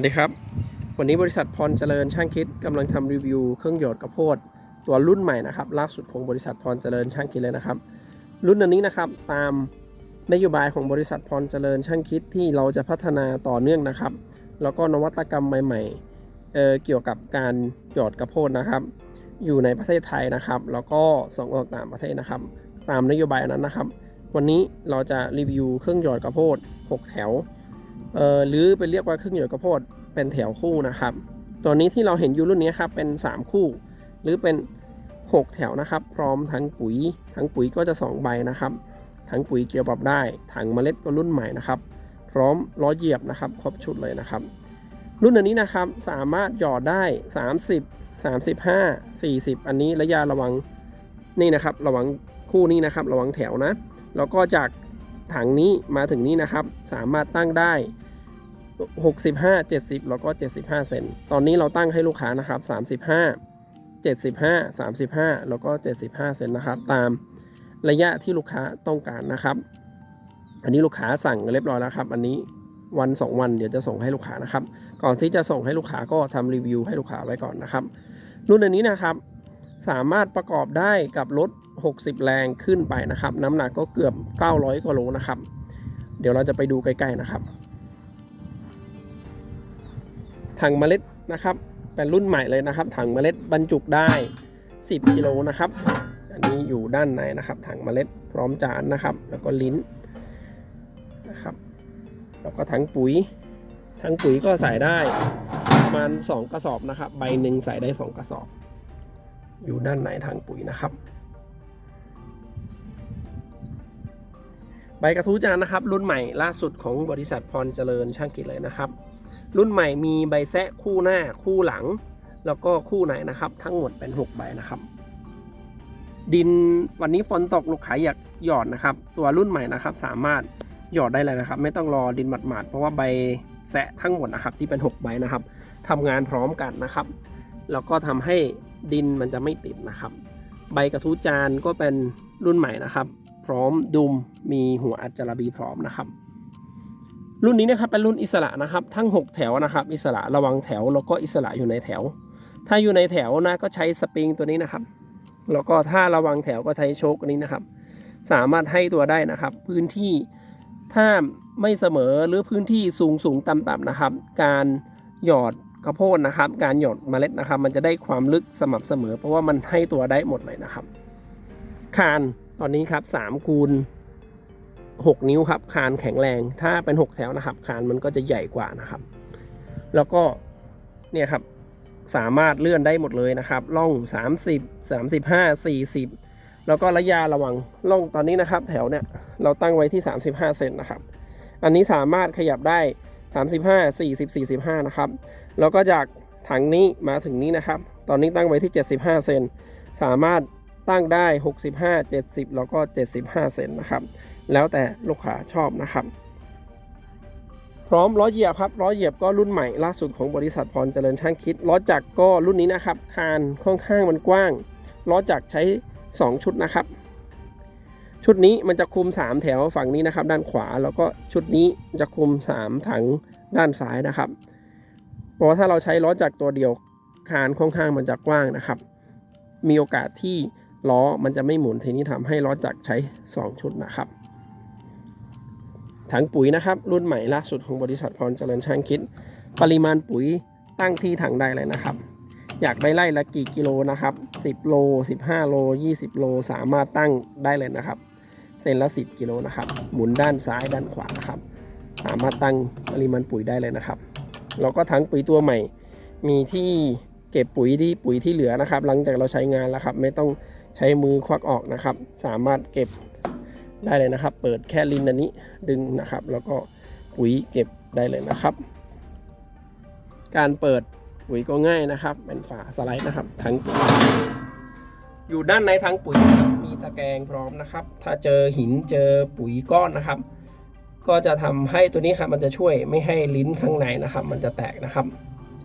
วัสดีครับ วันนี้บริษัทพรเจริญช่างคิดกำลังทำรีวิวเครื่องหยดกระโพดตัวรุ่นใหม่นะครับล่าสุดของบริษัทพรเจริญช่างคิดเลยนะครับ รุ่นอันนี้นะครับตามนโยบายของบริษัทพรเจริญช่างคิดที่เราจะพัฒนาต่อเนื่องนะครับ แล้วก็นวัตกรรมใหม่ๆเเกี่ยวกับการหยอดกระโพดนะครับ อยู่ในประเทศไทยนะครับ แล้วก็ส่งออกต่างประเทศนะครับ ตามนโยบายนั้นนะครับ วันนี้เราจะรีวิวเครื่องหยอดกระโพด 6 แถว หรือเป็นเรียกว่าเครื่องหยดกระโพดเป็นแถวคู่นะครับ ตัวนี้ที่เราเห็นอยู่รุ่นนี้ครับเป็น 3 คู่ หรือเป็น 6 แถวนะครับ พร้อมทั้งปุ๋ยทั้งปุ๋ยก็จะ 2 ใบนะครับทั้งปุ๋ยเกี่ยวปรับได้ถังเมล็ดก็รุ่นใหม่นะครับ พร้อมล้อเหยียบนะครับ ครบชุดเลยนะครับ รุ่นอันนี้นะครับสามารถหยอดได้ 30 35 40 อันนี้ระยะระวังนี่นะครับ ระวังคู่นี้นะครับ ระวังแถวนะ แล้วก็จาก ถังนี้มาถึงนี้นะครับ สามารถตั้งได้ 65 70 แล้วก็ 75 เซนตอนนี้เราตั้งให้ลูกค้านะครับ 35 75 35 แล้วก็ 75 เซนนะครับ ตามระยะที่ลูกค้าต้องการนะครับ อันนี้ลูกค้าสั่งเรียบร้อยแล้วครับ อันนี้วัน 2 วันเดี๋ยวจะส่งให้ลูกค้านะครับ ก่อนที่จะส่งให้ลูกค้าก็ทำรีวิวให้ลูกค้าไว้ก่อนนะครับ รุ่นอันนี้นะครับ สามารถประกอบได้กับรถ 60 แรงขึ้นไปนะครับ น้ำหนักก็เกือบ 900กิโลนะครับ เดี๋ยวเราจะไปดูใกล้ๆนะครับถังเมล็ดนะครับ เป็นรุ่นใหม่เลยนะครับ ถังเมล็ดบรรจุได้ 10กิโลนะครับ อันนี้อยู่ด้านในนะครับ ถังเมล็ดพร้อมจานนะครับ แล้วก็ลิ้นนะครับ แล้วก็ถังปุ๋ย ถังปุ๋ยก็ใส่ได้ประมาณ 2 กระสอบนะครับ ใบหนึ่งใส่ได้ 2 กระสอบ อยู่ด้านในถังปุ๋ยนะครับ ใบกระทู้จานนะครับ รุ่นใหม่ล่าสุดของบริษัทพรเจริญช่างกิจเลยนะครับ รุ่นใหม่มีใบแซะคู่หน้าคู่หลัง แล้วก็คู่ไหนนะครับ ทั้งหมดเป็น 6 ใบนะครับ ดินวันนี้ฝนตกลูกค้าอยากหยอดนะครับ ตัวรุ่นใหม่นะครับ สามารถหยอดได้เลยนะครับ ไม่ต้องรอดินหมาดๆเพราะว่าใบแซะทั้งหมดนะครับที่เป็น 6 ใบนะครับทำงานพร้อมกันนะครับแล้วก็ทำให้ดินมันจะไม่ติดนะครับ ใบกระทู้จานก็เป็นรุ่นใหม่นะครับ พร้อมดุมมีหัวอัจจาระบีพร้อมนะครับ รุ่นนี้นะครับเป็นรุ่นอิสระนะครับ ทั้ง 6 แถวนะครับ อิสระระวังแถวแล้วก็อิสระอยู่ในแถว ถ้าอยู่ในแถวนะก็ใช้สปริงตัวนี้นะครับ แล้วก็ถ้าระวังแถวก็ใช้โชคนนี้นะครับ สามารถให้ตัวได้นะครับ พื้นที่ถ้าไม่เสมอหรือพื้นที่สูงสูงต่ำต่ำนะครับ การหยอดข้าวโพดนะครับ การหยอดเมล็ดนะครับ มันจะได้ความลึกสม่ำเสมอ เพราะว่ามันให้ตัวได้หมดเลยนะครับคาน ตอนนี้ครับ3คูณ6 นิ้วครับ คานแข็งแรง ถ้าเป็น 6 แถวนะครับ คานมันก็จะใหญ่กว่านะครับ แล้วก็เนี่ยครับสามารถเลื่อนได้หมดเลยนะครับล่อง 30 35 40 แล้วก็ระยะระวังล่องตอนนี้นะครับ แถวเนี่ยเราตั้งไว้ที่ 35 เซนนะครับ อันนี้สามารถขยับได้ 35 40 45 นะครับ แล้วก็จากถังนี้มาถึงนี้นะครับ ตอนนี้ตั้งไว้ที่ 75 เซนสามารถ ตั้งได้ 65 70 แล้วก็ 75 เซนนะครับ แล้วแต่ลูกค้าชอบนะครับ พร้อมล้อเหยียบครับล้อเหยียบก็รุ่นใหม่ล่าสุดของบริษัทพรเจริญช่างคิดล้อจักรก็รุ่นนี้นะครับ คานค่อนข้างมันกว้างล้อจักรใช้ 2 ชุดนะครับ ชุดนี้มันจะคุม 3 แถวฝั่งนี้นะครับ ด้านขวาแล้วก็ชุดนี้จะคุม 3 ถังด้านซ้ายนะครับเพราะว่าถ้าเราใช้ล้อจักรตัวเดียวคานค่อนข้างมันจะกว้างนะครับ มีโอกาสที่ ล้อมันจะไม่หมุนทีนี้ทำให้ล้อจักรใช้ 2 ชุดนะครับถังปุ๋ยนะครับ รุ่นใหม่ล่าสุดของบริษัทพรเจริญช่างคิด ปริมาณปุ๋ยตั้งที่ถังได้เลยนะครับ อยากได้ไล่ละกี่กิโลนะครับ 10 โล 15 โล 20 โลสามารถตั้งได้เลยนะครับ เส้นละ 10 กิโลนะครับ หมุนด้านซ้ายด้านขวานะครับ สามารถตั้งปริมาณปุ๋ยได้เลยนะครับแล้วก็ถังปุ๋ยตัวใหม่ มีที่เก็บปุ๋ยที่ปุ๋ยที่เหลือนะครับ หลังจากเราใช้งานแล้วครับ ไม่ต้อง ใช้มือควักออกนะครับ สามารถเก็บได้เลยนะครับ เปิดแค่ลิ้นอันนี้ดึงนะครับ แล้วก็ปุ๋ยเก็บได้เลยนะครับ การเปิดปุ๋ยก็ง่ายนะครับ เป็นฝาสไลด์นะครับทั้งปุ๋ยอยู่ด้านในทั้งปุ๋ยมีตะแกรงพร้อมนะครับ ถ้าเจอหินเจอปุ๋ยก้อนนะครับ ก็จะทำให้ตัวนี้ครับมันจะช่วยไม่ให้ลิ้นข้างในนะครับ มันจะแตกนะครับ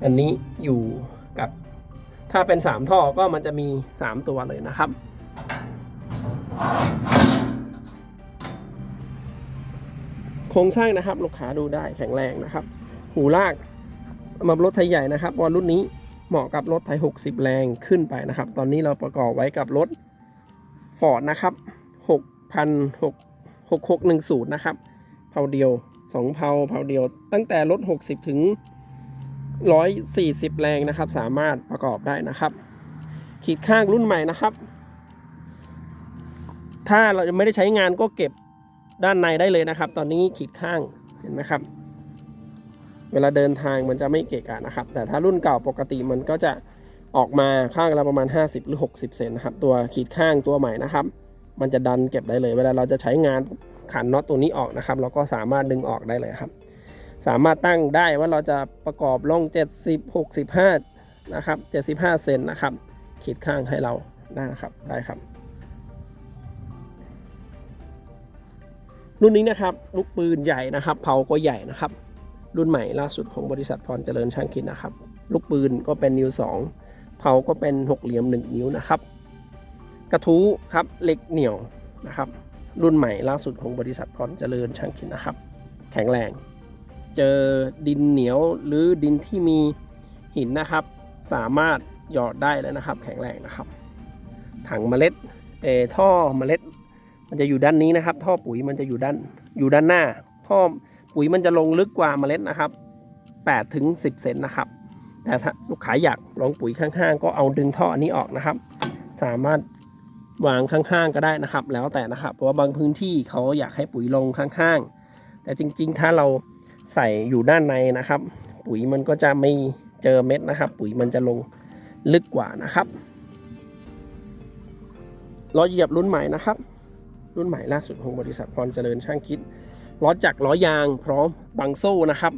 อันนี้อยู่กับ ถ้าเป็น 3 ท่อก็มันจะมี 3 ตัวเลยนะครับ โครงสร้างนะครับ ลูกค้าดูได้แข็งแรงนะครับ หูลากสำหรับรถไทยใหญ่นะครับวอลรุ่นนี้เหมาะกับรถไทย 60 แรงขึ้นไปนะครับ ตอนนี้เราประกอบไว้กับรถฟอร์ดนะครับ6 6 6 6 1 0นะครับเพาเดียว 2เพาเพาเดียว ตั้งแต่รถ 60 ถึง 140 แรงนะครับ สามารถประกอบได้นะครับ ขีดข้างรุ่นใหม่นะครับ ถ้าเราไม่ได้ใช้งานก็เก็บด้านในได้เลยนะครับ ตอนนี้ขีดข้างเห็นไหมครับ เวลาเดินทางมันจะไม่เกะกะนะครับ แต่ถ้ารุ่นเก่าปกติมันก็จะออกมาข้างละประมาณ 50 หรือ 60 เซนนะครับ ตัวขีดข้างตัวใหม่นะครับ มันจะดันเก็บได้เลย เวลาเราจะใช้งานขันน็อตตัวนี้ออกนะครับ เราก็สามารถดึงออกได้เลยครับ สามารถตั้งได้ว่าเราจะประกอบลง 70 65 นะครับ 75 เซนนะครับ ขีดข้างให้เราได้นะครับได้ครับ รุ่นนี้นะครับ ลูกปืนใหญ่นะครับ เผาก็ใหญ่นะครับ รุ่นใหม่ล่าสุดของบริษัทพรเจริญช่างคิดนะครับ ลูกปืนก็เป็นนิ้ว 2 เผาก็เป็นหกเหลี่ยม 1 นิ้วนะครับ กระทู้ครับเหล็กเหนียวนะครับ รุ่นใหม่ล่าสุดของบริษัทพรเจริญช่างคิดนะครับ แข็งแรง เจอดินเหนียวหรือดินที่มีหินนะครับ สามารถหยอดได้แล้วนะครับ แข็งแรงนะครับ ถังเมล็ดเออท่อเมล็ด มันจะอยู่ด้านนี้นะครับ ท่อปุ๋ยมันจะอยู่ด้านอยู่ด้านหน้า ท่อปุ๋ยมันจะลงลึกกว่าเมล็ดนะครับ8ถึง10 เซนนะครับ แต่ถ้าลูกค้าอยากลองปุ๋ยข้างๆ ก็เอาดึงท่ออันนี้ออกนะครับ สามารถวางข้างๆก็ได้นะครับ แล้วแต่นะครับ เพราะว่าบางพื้นที่เขาอยากให้ปุ๋ยลงข้างๆ แต่จริงๆ ถ้าเรา ใส่อยู่ด้านในนะครับ ปุ๋ยมันก็จะไม่เจอเม็ดนะครับ ปุ๋ยมันจะลงลึกกว่านะครับล้อเหยียบรุ่นใหม่นะครับ รุ่นใหม่ล่าสุดของบริษัทพรเจริญช่างคิดล้อจักรล้อยางพร้อมบังโซ่นะครับ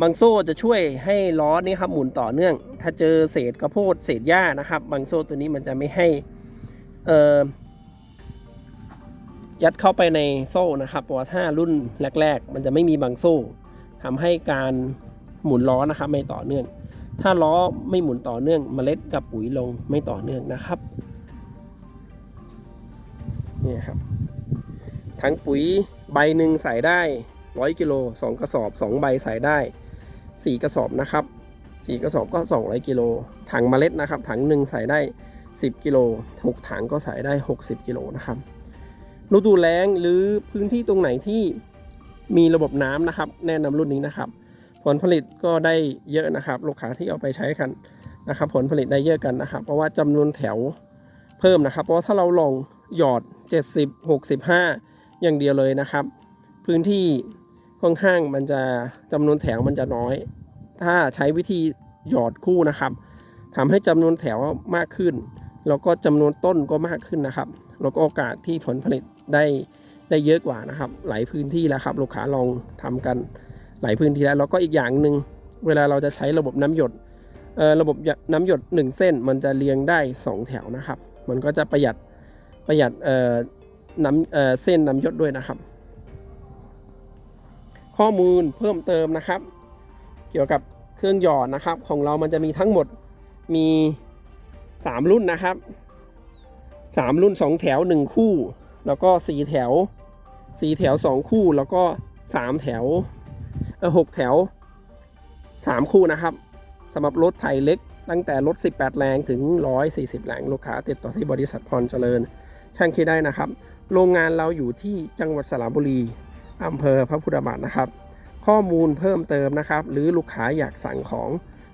บังโซ่จะช่วยให้ล้อนี้ครับหมุนต่อเนื่อง ถ้าเจอเศษกระโพดเศษหญ้านะครับบังโซ่ตัวนี้มันจะไม่ให้ยัดเข้าไปในโซ่นะครับเพราะถ้ารุ่นแรก ๆ มันจะไม่มีบังโซ่ ทำให้การหมุนล้อนะครับไม่ต่อเนื่อง ถ้าล้อไม่หมุนต่อเนื่องเมล็ดกับปุ๋ยลงไม่ต่อเนื่องนะครับนี่ครับถังปุ๋ยใบหนึ่งใส่ได้ร้อยกิโลสองกระสอบสองใบใส่ได้สี่กระสอบนะครับสี่กระสอบก็สองร้อยกิโลถังเมล็ดนะครับถังหนึ่งใส่ได้สิบกิโลหกถังก็ใส่ได้หกสิบกิโลนะครับฤดูแล้งหรือพื้นที่ตรงไหนที่ มีระบบน้ำนะครับ แนะนำรุ่นนี้นะครับ ผลผลิตก็ได้เยอะนะครับ ลูกค้าที่เอาไปใช้กันนะครับ ผลผลิตได้เยอะกันนะครับ เพราะว่าจำนวนแถวเพิ่มนะครับ เพราะาถ้าเราลองหยอด 70 65 อย่างเดียวเลยนะครับ พื้นที่ค่อนข้างมันจะจำนวนแถวมันจะน้อย ถ้าใช้วิธีหยอดคู่นะครับทำให้จำนวนแถวมากขึ้น แล้วก็จำนวนต้นก็มากขึ้นนะครับ แล้วก็โอกาสที่ผลผลิตได้ ได้เยอะกว่านะครับ หลายพื้นที่แล้วครับ ลูกค้าลองทำกันหลายพื้นที่แล้วแล้วก็อีกอย่างหนึ่งเวลาเราจะใช้ระบบน้ำหยดระบบน้ำหยด 1 เส้นมันจะเรียงได้ 2 แถวนะครับ มันก็จะประหยัดประหยัดเอ่อน้ำเอเส้นน้ำหยดด้วยนะครับ ข้อมูลเพิ่มเติมนะครับ เกี่ยวกับเครื่องหยอดนะครับ ของเรามันจะมีทั้งหมดมี 3 รุ่นนะครับ 3 รุ่น 2 แถว 1 คู่ แล้วก็ 4 แถว 4แถว2คู่แล้วก็3แถวเออ6แถว3คู่นะครับสำหรับรถไถเล็ก ตั้งแต่รถ 18 แรงถึง 140 แรงลูกค้าติดต่อที่บริษัทพรเจริญช่างคิดได้นะครับ โรงงานเราอยู่ที่จังหวัดสระบุรีอำเภอพระพุทธบาทนะครับ ข้อมูลเพิ่มเติมนะครับ หรือลูกค้าอยากสั่งของ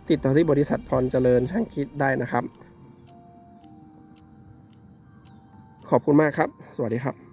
ติดต่อที่บริษัทพรเจริญช่างคิดได้นะครับ ขอบคุณมากครับ สวัสดีครับ